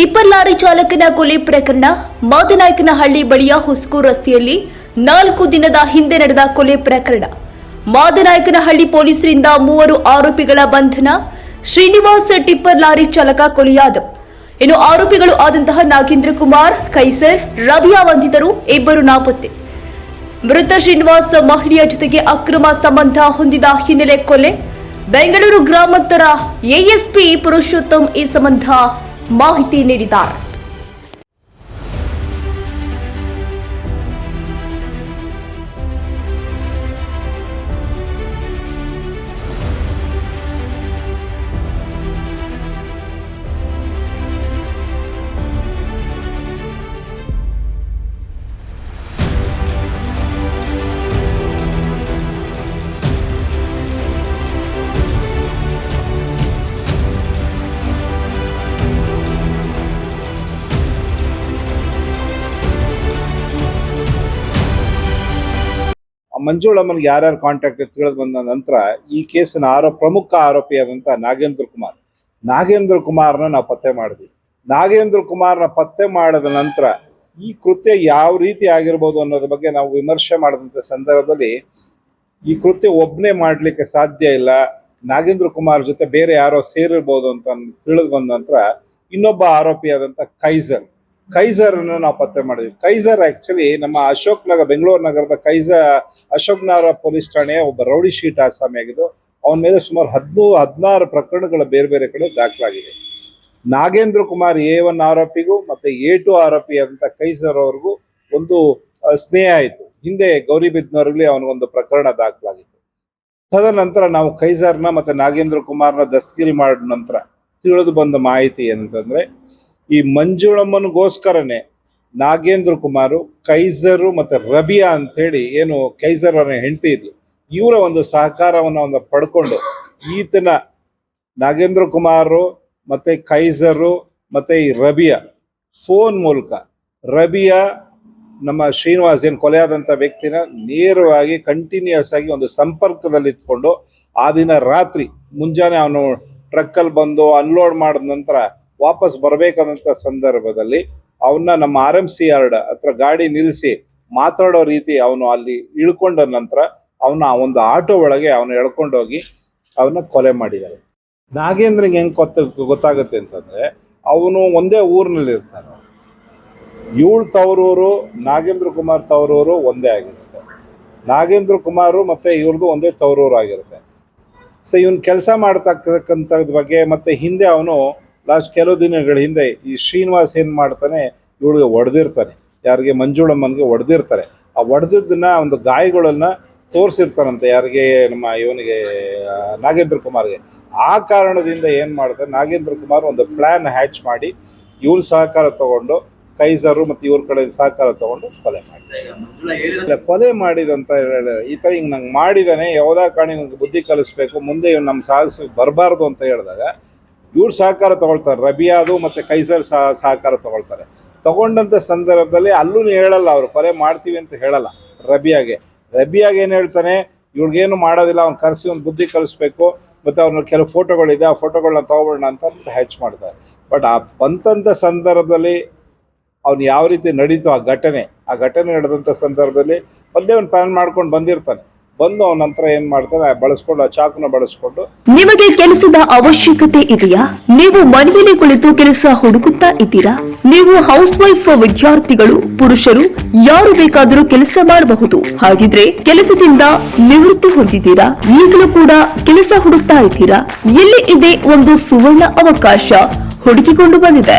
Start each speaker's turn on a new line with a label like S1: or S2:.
S1: Tipper lorry ಚಾಲಕನ ಕೊಲೆ ಪ್ರಕರಣ ಮಾದನಾಯಕನಹಳ್ಳಿ ಬಳಿಯ ಹುಸ್ಕು ರಸ್ತೆಯಲ್ಲಿ ನಾಲ್ಕು ದಿನದ ಹಿಂದೆ ನಡೆದ ಕೊಲೆ ಪ್ರಕರಣ. ಮಾದನಾಯಕನಹಳ್ಳಿ ಪೊಲೀಸರಿಂದ ಮೂವರು ಆರೋಪಿಗಳ ಬಂಧನ. ಶ್ರೀನಿವಾಸ್ ಟಿಪ್ಪರ್ ಲಾರಿ ಚಾಲಕ ಕೊಲೆಯಾದ ಇನ್ನು ಆರೋಪಿಗಳು ಆದಂತಹ ನಾಗೇಂದ್ರ ಕುಮಾರ್, ಕೈಸರ್ ರವಿಯಾ ವಂಚಿತರು ಇಬ್ಬರು ನಾಪತ್ತೆ. ಮೃತ ಶ್ರೀನಿವಾಸ್ ಮಹಿಳೆಯ ಜೊತೆಗೆ ಅಕ್ರಮ ಸಂಬಂಧ ಹೊಂದಿದ ಹಿನ್ನೆಲೆ ಕೊಲೆ. ಬೆಂಗಳೂರು ಗ್ರಾಮಾಂತರ ಎಎಸ್ಪಿ ಪುರುಷೋತ್ತಮ್ ಈ ಸಂಬಂಧ ಮಾಹಿತಿ ನೀಡಿದ್ದಾರೆ
S2: ಮಂಜುಳಮ್ಮನಿಗೆ ಯಾರ್ಯಾರು ಕಾಂಟ್ಯಾಕ್ಟ್ ತಿಳಿದು ಬಂದ ನಂತರ ಈ ಕೇಸಿನ ಆರೋಪ ಪ್ರಮುಖ ಆರೋಪಿಯಾದಂತ ನಾಗೇಂದ್ರ ಕುಮಾರ್. ನಾಗೇಂದ್ರ ಕುಮಾರ್ನ ನಾವು ಪತ್ತೆ ಮಾಡಿದ್ವಿ. ನಾಗೇಂದ್ರ ಕುಮಾರ್ನ ಪತ್ತೆ ಮಾಡಿದ ನಂತರ ಈ ಕೃತ್ಯ ಯಾವ ರೀತಿ ಆಗಿರ್ಬೋದು ಅನ್ನೋದ್ರ ಬಗ್ಗೆ ನಾವು ವಿಮರ್ಶೆ ಮಾಡಿದಂಥ ಸಂದರ್ಭದಲ್ಲಿ ಈ ಕೃತ್ಯ ಒಬ್ಬನೇ ಮಾಡ್ಲಿಕ್ಕೆ ಸಾಧ್ಯ ಇಲ್ಲ. ನಾಗೇಂದ್ರ ಕುಮಾರ್ ಜೊತೆ ಬೇರೆ ಯಾರೋ ಸೇರಿರ್ಬೋದು ಅಂತ ತಿಳಿದು ಬಂದ ನಂತರ ಇನ್ನೊಬ್ಬ ಆರೋಪಿ ಆರೋಪಿಯಾದಂಥ ಕೈಸರ್ ಕೈಸರ್ ಅನ್ನು ನಾವು ಪತ್ತೆ ಮಾಡಿದ್ವಿ. ಕೈಸರ್ ಆಕ್ಚುಲಿ ನಮ್ಮ ಅಶೋಕ್ ನಗರ, ಬೆಂಗಳೂರು ನಗರದ ಕೈಸರ್, ಅಶೋಕ್ ನಗರ ಪೊಲೀಸ್ ಠಾಣೆಯ ಒಬ್ಬ ರೌಡಿ ಶೀಟ್ ಆಸಾಮಿ ಆಗಿದ್ದು, ಅವನ ಮೇಲೆ ಸುಮಾರು ಹದಿನೂರು ಹದಿನಾರು ಪ್ರಕರಣಗಳ ಬೇರೆ ಬೇರೆ ಕಡೆ ದಾಖಲಾಗಿದೆ. ನಾಗೇಂದ್ರ ಕುಮಾರ್ ಎ ಒನ್ ಆರೋಪಿಗೂ ಮತ್ತೆ ಎ ಟು ಆರೋಪಿ ಅಂತ ಕೈಸರ್ ಅವ್ರಿಗೂ ಒಂದು ಸ್ನೇಹ ಆಯಿತು. ಹಿಂದೆ ಗೌರಿಬಿದ್ನವ್ರಲ್ಲಿ ಅವನಿಗೊಂದು ಪ್ರಕರಣ ದಾಖಲಾಗಿತ್ತು. ತದನಂತರ ನಾವು ಕೈಸರ್ನ ಮತ್ತೆ ನಾಗೇಂದ್ರ ಕುಮಾರ್ನ ದಸ್ತಗಿರಿ ಮಾಡಿದ ನಂತರ ತಿಳಿದು ಬಂದ ಮಾಹಿತಿ ಏನಂತಂದ್ರೆ ಈ ಮಂಜುಳಮ್ಮನಿಗೋಸ್ಕರನೇ ನಾಗೇಂದ್ರ ಕುಮಾರು, ಕೈಸರು ಮತ್ತೆ ರಬಿಯಾ ಅಂತ ಹೇಳಿ ಏನು ಕೈಸರ್ ಅವರ ಹೆಂಡತಿ ಇದ್ಲು. ಇವರ ಒಂದು ಸಹಕಾರವನ್ನ ಒಂದು ಪಡ್ಕೊಂಡು ಈತನ ನಾಗೇಂದ್ರ ಕುಮಾರು ಮತ್ತೆ ಕೈಸರು ಮತ್ತೆ ಈ ರಬಿಯಾ ಫೋನ್ ಮೂಲಕ ರಬಿಯಾ ನಮ್ಮ ಶ್ರೀನಿವಾಸ್ ಏನು ಕೊಲೆಯಾದಂಥ ವ್ಯಕ್ತಿನ ನೇರವಾಗಿ ಕಂಟಿನ್ಯೂಸ್ ಆಗಿ ಒಂದು ಸಂಪರ್ಕದಲ್ಲಿ ಇಟ್ಕೊಂಡು ಆ ದಿನ ರಾತ್ರಿ ಮುಂಜಾನೆ ಅವನು ಟ್ರಕ್ಕಲ್ಲಿ ಬಂದು ಅನ್ಲೋಡ್ ಮಾಡಿದ ನಂತರ ವಾಪಸ್ ಬರಬೇಕಾದಂಥ ಸಂದರ್ಭದಲ್ಲಿ ಅವನ್ನ ನಮ್ಮ ಆರ್ ಎಂ ಸಿ ಯಾರ್ಡ್ ಹತ್ರ ಗಾಡಿ ನಿಲ್ಲಿಸಿ ಮಾತಾಡೋ ರೀತಿ ಅವನು ಅಲ್ಲಿ ಇಳ್ಕೊಂಡ ನಂತರ ಅವನ ಒಂದು ಆಟೋ ಒಳಗೆ ಅವನು ಎಳ್ಕೊಂಡೋಗಿ ಅವನ್ನ ಕೊಲೆ ಮಾಡಿದ್ದಾರೆ ನಾಗೇಂದ್ರಿಗೆ ಹೆಂಗ್ ಗೊತ್ತ, ಗೊತ್ತಾಗುತ್ತೆ ಅಂತಂದ್ರೆ ಅವನು ಒಂದೇ ಊರಿನಲ್ಲಿ ಇರ್ತಾನೆ ಇವಳು ತವರೂರು, ನಾಗೇಂದ್ರ ಕುಮಾರ್ ತವರೂರು ಒಂದೇ ಆಗಿರುತ್ತೆ ನಾಗೇಂದ್ರ ಕುಮಾರು ಮತ್ತೆ ಇವ್ರದ್ದು ಒಂದೇ ತವರೂರು ಆಗಿರುತ್ತೆ. ಸೊ ಇವನ್ ಕೆಲಸ ಮಾಡ್ತಕ್ಕಂಥದ್ ಬಗ್ಗೆ ಮತ್ತೆ ಹಿಂದೆ ಅವನು ಲಾಸ್ಟ್ ಕೆಲವು ದಿನಗಳ ಹಿಂದೆ ಈ ಶ್ರೀನಿವಾಸ್ ಏನು ಮಾಡ್ತಾನೆ, ಇವಳಿಗೆ ಒಡೆದಿರ್ತಾನೆ. ಯಾರಿಗೆ? ಮಂಜುಳಮ್ಮನಿಗೆ ಹೊಡೆದಿರ್ತಾರೆ ಆ ಒಡೆದಿದ್ದನ್ನ ಒಂದು ಗಾಯಗಳನ್ನು ತೋರಿಸಿರ್ತಾರಂತೆ ಯಾರಿಗೆ? ನಮ್ಮ ಇವನಿಗೆ ನಾಗೇಂದ್ರ ಕುಮಾರ್ಗೆ. ಆ ಕಾರಣದಿಂದ ಏನು ಮಾಡ್ತಾರೆ, ನಾಗೇಂದ್ರ ಕುಮಾರ್ ಒಂದು ಪ್ಲ್ಯಾನ್ ಹ್ಯಾಚ್ ಮಾಡಿ ಇವ್ರ ಸಹಕಾರ ತಗೊಂಡು, ಕೈಸರು ಮತ್ತು ಇವ್ರ ಕಡೆ ಸಹಕಾರ ತಗೊಂಡು ಕೊಲೆ ಮಾಡಿ ಕೊಲೆ ಮಾಡಿದಂತ ಈ ಥರ ಹಿಂಗೆ ನಂಗೆ ಮಾಡಿದಾನೆ, ಯಾವುದೇ ಕಾರಣ ಬುದ್ಧಿ ಕಲಿಸ್ಬೇಕು, ಮುಂದೆ ಇವ್ನು ನಮ್ಮ ಸಾಹಸ ಬರಬಾರ್ದು ಅಂತ ಹೇಳಿದಾಗ ಇವ್ರು ಸಹಕಾರ ತಗೊಳ್ತಾರೆ. ರಬಿಯಾದು ಮತ್ತು ಕೈಸರ್ ಸಹ ಸಹಕಾರ ತಗೊಳ್ತಾರೆ. ತಗೊಂಡಂಥ ಸಂದರ್ಭದಲ್ಲಿ ಅಲ್ಲೂ ಹೇಳಲ್ಲ ಅವರು ಕೊರೆ ಮಾಡ್ತೀವಿ ಅಂತ ಹೇಳಲ್ಲ ರಬಿಯಾಗೆ. ರಬಿಯಾಗೆ ಏನು ಹೇಳ್ತಾನೆ, ಇವ್ರಿಗೇನು ಮಾಡೋದಿಲ್ಲ, ಅವ್ನು ಕರೆಸಿ ಒಂದು ಬುದ್ಧಿ ಕಲಿಸ್ಬೇಕು, ಮತ್ತು ಅವ್ನ ಕೆಲವು ಫೋಟೋಗಳಿದೆ, ಆ ಫೋಟೋಗಳನ್ನ ತೊಗೊಬೋಣ ಅಂತ ಹ್ಯಾಚ್ ಮಾಡ್ತಾರೆ. ಬಟ್ ಆ ಬಂತಂಥ ಸಂದರ್ಭದಲ್ಲಿ ಅವ್ನು ಯಾವ ರೀತಿ ನಡೀತು ಆ ಘಟನೆ ಆ ಘಟನೆ ನಡೆದಂಥ ಸಂದರ್ಭದಲ್ಲಿ ಅಲ್ಲೇ ಅವ್ನು ಪ್ಲ್ಯಾನ್ ಮಾಡ್ಕೊಂಡು ಬಂದಿರ್ತಾನೆ. ಬಂದು ನಂತರ ಏನ್ ಮಾಡ್ತಾರೆ? ಬಳಸ್ಕೊಂಡು ಆ ಚಾಕುನ ಬಳಸ್ಕೊಂಡು
S1: ನಿಮಗೆ ಕೆಲಸದ ಅವಶ್ಯಕತೆ ಇದೆಯಾ? ನೀವು ಮನೆಯಲ್ಲಿ ಕುಳಿತು ಕೆಲಸ ಹುಡುಕುತ್ತಾ ಇದ್ದೀರಾ? ನೀವು ಹೌಸ್ ವೈಫ್ ವಿದ್ಯಾರ್ಥಿಗಳು, ಪುರುಷರು, ಯಾರು ಬೇಕಾದರೂ ಕೆಲಸ ಮಾಡಬಹುದು. ಹಾಗಿದ್ರೆ ಕೆಲಸದಿಂದ ನಿವೃತ್ತಿ ಹೊಂದಿದ್ದೀರಾ? ಈಗಲೂ ಕೂಡ ಕೆಲಸ ಹುಡುಕ್ತಾ ಇದ್ದೀರಾ? ಎಲ್ಲಿ ಇದೆ ಒಂದು ಸುವರ್ಣ ಅವಕಾಶ ಹುಡುಕಿಕೊಂಡು ಬಂದಿದೆ.